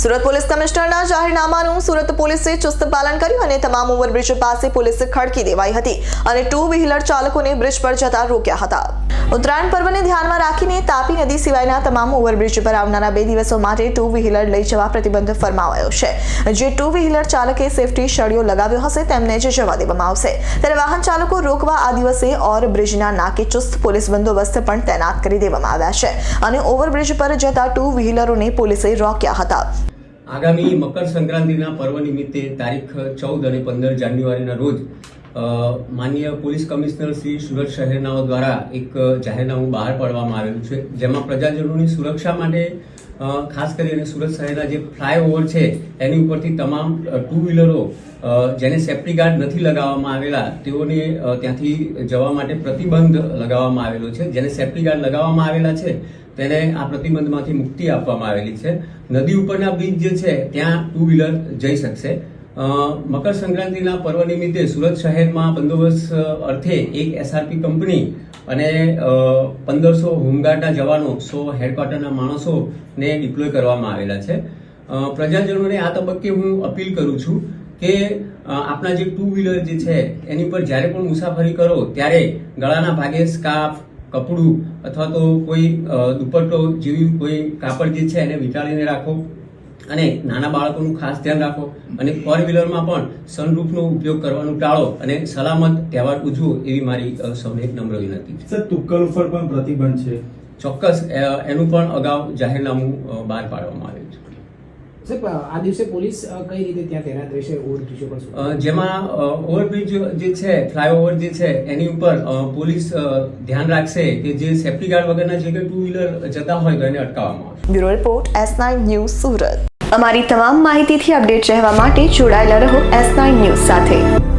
Surat police કમિશનરના જાહેરનામાનું સુરત પોલીસે ચુસ્ત પાલન કર્યું અને તમામ ઓવરબ્રિજ પાસે પોલીસે ખડકી દેવાઈ હતી અને ટુ વ્હીલર ચાલકોને બ્રિજ પર જતા રોક્યા હતા. ઉત્તરાયણ પર્વને ધ્યાનમાં રાખીને તાપી નદી સિવાયના તમામ ઓવરબ્રિજ પર આવનારા બે દિવસો માટે ટુ વ્હીલર લઈ જવા પ્રતિબંધ ફરમાવાયો છે. જે ટુ વ્હીલર ચાલકે સેફટી સળિયો લગાવ્યો હશે, તેમને જ જવા દેવામાં આવશે. ત્યારે વાહન ચાલકો રોકવા આ દિવસે ઓર બ્રિજના નાકે ચુસ્ત પોલીસ બંદોબસ્ત પણ તૈનાત કરી દેવામાં આવ્યા છે અને ઓવરબ્રિજ પર જતા ટુ વ્હીલરોને પોલીસે રોક્યા હતા. આગામી મકર સંક્રાંતિના પર્વ નિમિત્તે તારીખ ચૌદ અને પંદર જાન્યુઆરીના રોજ માન્ય પોલીસ કમિશનર શ્રી સુરત શહેરનાઓ દ્વારા એક જાહેરનામું બહાર પાડવામાં આવેલું છે, જેમાં પ્રજાજનોની સુરક્ષા માટે ખાસ કરીને સુરત શહેરના જે ફ્લાયઓવર છે, એની ઉપરથી તમામ ટુ વ્હીલરો જેને સેફ્ટી ગાર્ડ નથી લગાવવામાં આવેલા, તેઓને ત્યાંથી જવા માટે પ્રતિબંધ લગાવવામાં આવેલો છે, જેને સેફ્ટી ગાર્ડ લગાવવામાં આવેલા છે તેને આ પ્રતિબંધમાંથી મુક્તિ આપવામાં આવેલી છે. નદી ઉપરના બ્રિજ જે છે, ત્યાં ટુ વ્હીલર જઈ શકશે. મકર સંક્રાંતિના પર્વ નિમિત્તે સુરત શહેરમાં બંદોબસ્ત અર્થે એક એસઆરપી કંપની અને પંદરસો હોમગાર્ડના જવાનો, સો હેડક્વાર્ટરના માણસોને ડિપ્લોય કરવામાં આવેલા છે. પ્રજાજનોને આ તબક્કે હું અપીલ કરું છું કે આપણા જે ટુ વ્હીલર જે છે, એની પર જ્યારે પણ મુસાફરી કરો, ત્યારે ગળાના ભાગે સ્કાર્ફ કપડું અથવા તો કોઈ દુપટ્ટો જેવી કોઈ કાપડ જે છે એને વીંટાળીને રાખો અને નાના બાળકોનું ખાસ ધ્યાન રાખો અને ફોર વ્હીલરમાં પણ સનરૂફનો ઉપયોગ કરવાનું ટાળો અને સલામત તહેવાર ઉજવો એવી મારી સૌને નમ્ર વિનંતી છે. સર તુક્કલ ઉપર પણ પ્રતિબંધ છે. ચોક્કસ એનું પણ અગાઉ જાહેરનામું બહાર પાડવામાં આવ્યું છે. આ દિવસે પોલીસ કઈ રીતે ત્યાં તૈનાત રહેશે? ઓવરબ્રિજો પર જેમાં ઓવરબ્રિજ જે છે ફ્લાયઓવર જે છે એની ઉપર પોલીસ ધ્યાન રાખશે કે જે સેફ્ટી ગાર્ડ વગરના જે કંઈ ટુ વ્હીલર જતા હોય તો એને અટકાવવામાં આવશે. Bureau report S nine news Surat. અમારી તમામ માહિતીથી અપડેટ રહેવા માટે જોડાયેલા રહો એસ નાઇન ન્યૂઝ સાથે.